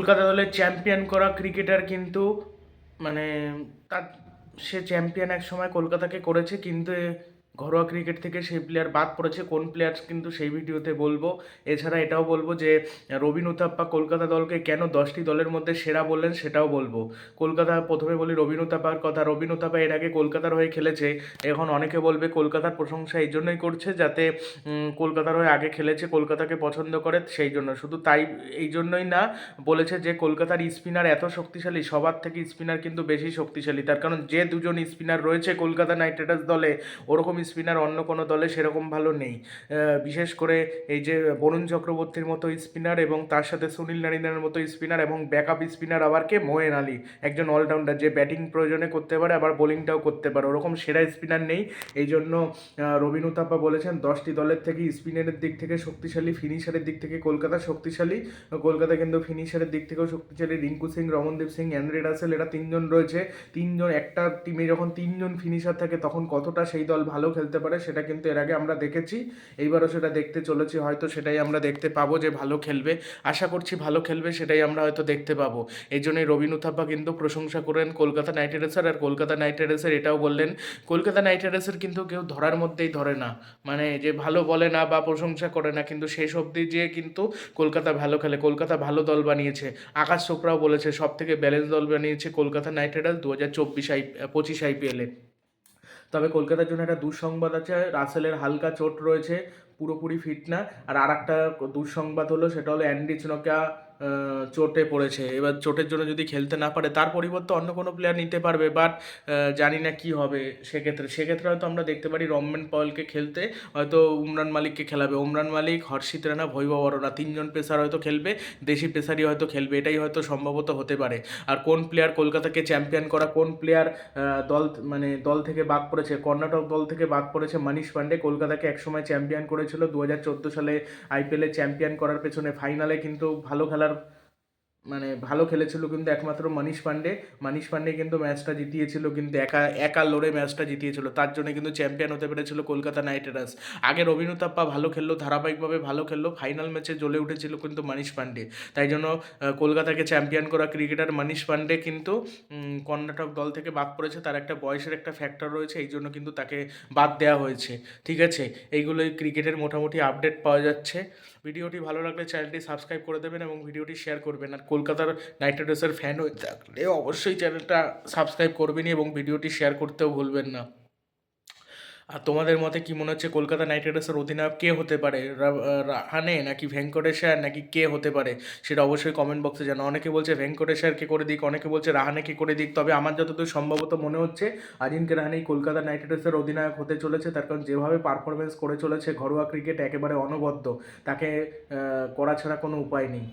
কলকাতা দলের চ্যাম্পিয়ন করা ক্রিকেটার কিন্তু মানে তার, সে চ্যাম্পিয়ন এক সময় কলকাতাকে করেছে, কিন্তু ঘরোয়া ক্রিকেট থেকে সেই প্লেয়ার বাদ পড়েছে। কোন প্লেয়ার কিন্তু সেই ভিডিওতে বলব। এছাড়া এটাও বলব যে, রবিন উথাপ্পা কলকাতা দলকে কেন দশটি দলের মধ্যে সেরা বললেন সেটাও বলব। কলকাতা, প্রথমে বলি রবিন উথাপ্পার কথা। রবিন উথাপ্পা এর আগে কলকাতার হয়ে খেলেছে। এখন অনেকে বলবে কলকাতার প্রশংসা এই জন্যই করছে যাতে কলকাতার হয়ে আগে খেলেছে, কলকাতাকে পছন্দ করে সেই জন্য। শুধু তাই, এই জন্যই না, বলেছে যে কলকাতার স্পিনার এত শক্তিশালী, সবার থেকে স্পিনার কিন্তু বেশি শক্তিশালী। তার কারণ যে দুজন স্পিনার রয়েছে কলকাতা নাইট রাইডার্স দলে, ওরকম স্পিনার অন্য কোনো দলে সেরকম ভালো নেই। বিশেষ করে এই যে বরুণ চক্রবর্তীর মতো স্পিনার এবং তার সাথে সুনীল নারিনের মতো স্পিনার এবং ব্যাকআপ স্পিনার আবার কে? মোয়েন আলী, একজন অলরাউন্ডার যে ব্যাটিং প্রয়োজনে করতে পারে, আবার বোলিংটাও করতে পারে। ওরকম সেরা স্পিনার নেই। এই জন্য রবিন উথাপ্পা বলেছেন, দশটি দলের থেকে স্পিনারের দিক থেকে শক্তিশালী ফিনিশারের দিক থেকে কলকাতা শক্তিশালী। কলকাতা কিন্তু ফিনিশারের দিক থেকেও শক্তিশালী। রিঙ্কু সিং, রমনদীপ সিং অ্যান্ড্রে রাসেল, এরা তিনজন রয়েছে। তিনজন, একটা টিমে যখন তিনজন ফিনিশার থাকে, তখন কতটা সেই দল ভালো খেলতে পারে, সেটা কিন্তু এর আগে আমরা দেখেছি। এইবারও সেটা দেখতে চলেছি, হয়তো সেটাই আমরা দেখতে পাবো যে ভালো খেলবে। আশা করছি ভালো খেলবে, সেটাই আমরা হয়তো দেখতে পাবো। এই জন্যই রবিন উথাপ্পা কিন্তু প্রশংসা করেন কলকাতা নাইট রাইডার্সের, আর কলকাতা নাইট রাইডার্সের এটাও বললেন, কলকাতা নাইট রাইডার্সের কিন্তু কেউ ধরার মধ্যেই ধরে না। মানে যে ভালো বলে না বা প্রশংসা করে না, কিন্তু শেষ অবধি যে কিন্তু কলকাতা ভালো খেলে, কলকাতা ভালো দল বানিয়েছে। আকাশ চোপড়াও বলেছে সব থেকে ব্যালেন্স দল বানিয়েছে কলকাতা নাইট রাইডার্স দু হাজার চব্বিশ আই, পঁচিশ আইপিএলে তবে কলকাতার জন্য একটা দুঃসংবাদ আছে, রাসেলের হালকা চোট রয়েছে, পুরোপুরি ফিট না। আর আর একটা দুঃসংবাদ হলো, সেটা হলো অ্যান্ডি চোটে পড়েছে। এবার চোটের জন্য যদি খেলতে না পারে, তার পরিবর্তে অন্য কোনো প্লেয়ার নিতে পারবে। বাট জানি না কি হবে সেক্ষেত্রে। সেক্ষেত্রে হয়তো আমরা দেখতে পারি রমমেন পয়েলকে খেলতে হয়তো উমরান মালিককে খেলাবে। উমরান মালিক, হর্ষিত রানা, ভৈভব অরোরা তিনজন পেসার হয়তো খেলবে, দেশি পেসারই হয়তো খেলবে। এটাই হয়তো সম্ভবত হতে পারে। আর কোন প্লেয়ার কলকাতাকে চ্যাম্পিয়ন করা, কোন প্লেয়ার দল মানে দল থেকে বাদ পড়েছে, কর্ণাটক দল থেকে বাদ পড়েছে, মানিশ পান্ডে কলকাতাকে একসময় চ্যাম্পিয়ন করেছিল। দু হাজার চোদ্দ সালে আইপিএলে চ্যাম্পিয়ন করার পেছনে। ফাইনালে কিন্তু ভালো খেলার করার মানে ভালো খেলেছিল কিন্তু একমাত্র মানিশ পান্ডে। মানিশ পান্ডে কিন্তু ম্যাচটা জিতিয়েছিল কিন্তু একা একা লড়ে ম্যাচটা জিতিয়েছিল। তার জন্য কিন্তু চ্যাম্পিয়ন হতে পেরেছিল কলকাতা নাইট রাইডার্স। আগে রবিন উথাপ্পা ভালো খেললো, ধারাবাহিকভাবে ভালো খেললো ফাইনাল ম্যাচে জ্বলে উঠেছিল কিন্তু মানিশ পান্ডে। তাই জন্য কলকাতাকে চ্যাম্পিয়ন করা ক্রিকেটার মানিশ পান্ডে কিন্তু কর্ণাটক দল থেকে বাদ পড়েছে। তার একটা বয়সের একটা ফ্যাক্টর রয়েছে, এই জন্য কিন্তু তাকে বাদ দেওয়া হয়েছে। ঠিক আছে? এইগুলোই ক্রিকেটের মোটামুটি আপডেট পাওয়া যাচ্ছে। ভিডিওটি ভালো লাগলে চ্যানেলটি সাবস্ক্রাইব করে দেবেন এবং ভিডিওটি শেয়ার করবেন। আর কলকাতার নাইট রাইডার্সের ফ্যান হয়ে থাকলে অবশ্যই চ্যানেলটা সাবস্ক্রাইব করবেনই এবং ভিডিওটি শেয়ার করতেও ভুলবেন না। আর তোমাদের মতে কি মনে হচ্ছে কলকাতা নাইট রাইডার্সের অধিনায়ক কে হতে পারে? রাহানে নাকি ভেঙ্কটেশ্বর নাকি কে হতে পারে? সেটা অবশ্যই কমেন্ট বক্সে জানো অনেকে বলছে ভেঙ্কটেশ্বরকে করে দিক, অনেকে বলছে রাহানেকে করে দিক। তবে আমার যতদূর সম্ভবত মনে হচ্ছে আজিনকে রাহানেই কলকাতা নাইট রাইডার্সের অধিনায়ক হতে চলেছে। তার কারণ যেভাবে পারফরমেন্স করে চলেছে ঘরোয়া ক্রিকেট একেবারে অনবদ্য, তাকে করা ছাড়া কোনো উপায় নেই।